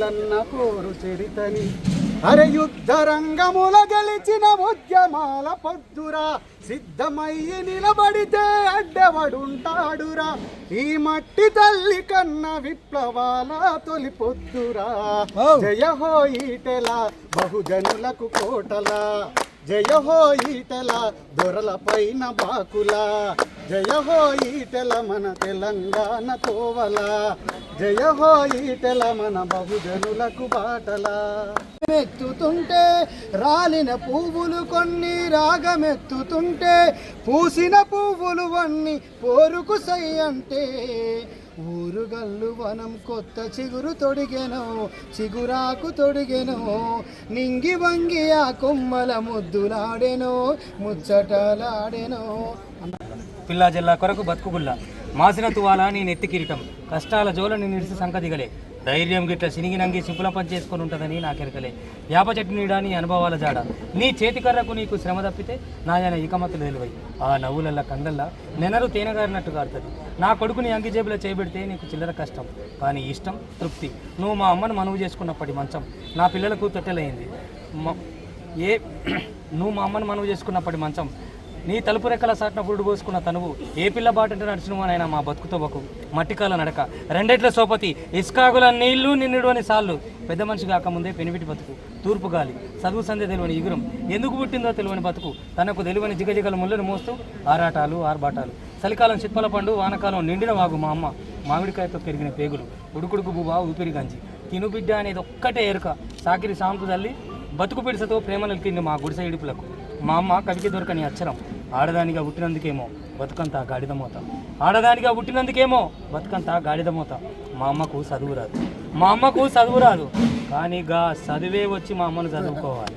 లన్న కోరు చరితని. అరే యుద్ధ రంగముల గెలిచిన ఉద్యమాల పొద్దురా. సిద్ధమయ్యి నిలబడితే అడ్డవడుంటాడురా ఈ మట్టి తల్లి కన్న విప్లవాల తొలి పొద్దురా జయ హో ఈటెల బహుజనులకు కోటలా. జయ హో ఈటెల దొరల పైన బాకులా. జయ హో ఈటెల మన తెలంగాణ తోవలా. జయ హో ఈటెల మన బహుజనులకు బాటల. ఎత్తుతుంటే రాలిన పువ్వులు కొన్ని రాగమెత్తుతుంటే పూసిన పువ్వులు అన్ని పోరుకు సై అంటే. ఊరుగల్లు వనం కొత్త చిగురు తొడిగెను చిగురాకు తొడిగెను నింగి వంగి ఆ కొమ్మల ముద్దులాడెను ముచ్చటలాడెను. పిల్లా జిల్లా కొరకు బతుకుగుల్ల. మాసిన తువాల నీ నెత్తి కిరీటం. కష్టాల జోల నీ నిడిసి సంకదిగలే. ధైర్యం గిట్ల సినిగినంగి సింపుల పని చేసుకొని ఉంటుందని నాకెరకలే వేప చెట్టు నీడా నీ అనుభవాల జాడ. నీ చేతికర్రకు నీకు శ్రమ తప్పితే నాయన ఇకమత్తులు తెలివై ఆ నవ్వులల్ల కండల్లా నెనరు తేనగారినట్టు కారుతుంది నా కొడుకుని అంగి జేబులో చేయబెడితే నీకు చిల్లర కష్టం. కానీ ఇష్టం తృప్తి. నువ్వు మా అమ్మను మనవు చేసుకున్నప్పటి మంచం. నా పిల్లలకు తొట్టెలైంది. మ- ఏ నువ్వు మా అమ్మను మనవు చేసుకున్నప్పటి మంచం. నీ తలుపు రెక్కల సాటిన పురుడు పోసుకున్న తనువు ఏ పిల్ల బాటంటే నడిచినవానైనా మా బతుకుతో బకు. మట్టికాల నడక. రెండెట్ల సోపతి ఇస్కాగుల నీళ్ళు నిన్నుడు సాళ్ళు. పెద్ద మనిషి కాకముందే పెనివిటి బతుకు. తూర్పు గాలి. చదువు సంధ్య తెలివని ఇగురం. ఎందుకు పుట్టిందో తెలివని బతుకు. తనకు తెలివని జిగజిగల ముళ్ళను మోస్తూ ఆరాటాలు ఆర్బాటాలు చలికాలం చిత్మల పండు వానకాలం నిండిన వాగు మా అమ్మ. మామిడికాయతో పెరిగిన పేగులు. ఉడుకుడుకు బుబా ఊపిరి గంజి. తిను బిడ్డ అనేది ఒక్కటే ఎరుక. సాకిరి సాంపు తల్లి బతుకు పిడిసతో ప్రేమ నిలికింది మా గుడిసె ఇడుపులకు. మా అమ్మ కవికి దొరకని అక్షరం ఆడదానిగా పుట్టినందుకేమో బతుకంతా గాడిదమోత ఆడదానిగా పుట్టినందుకేమో బతుకంతా గాడిదమోత మా అమ్మకు చదువు రాదు. మా అమ్మకు చదువు రాదు. కానీ గా చదివే వచ్చి మా అమ్మను చదువుకోవాలి.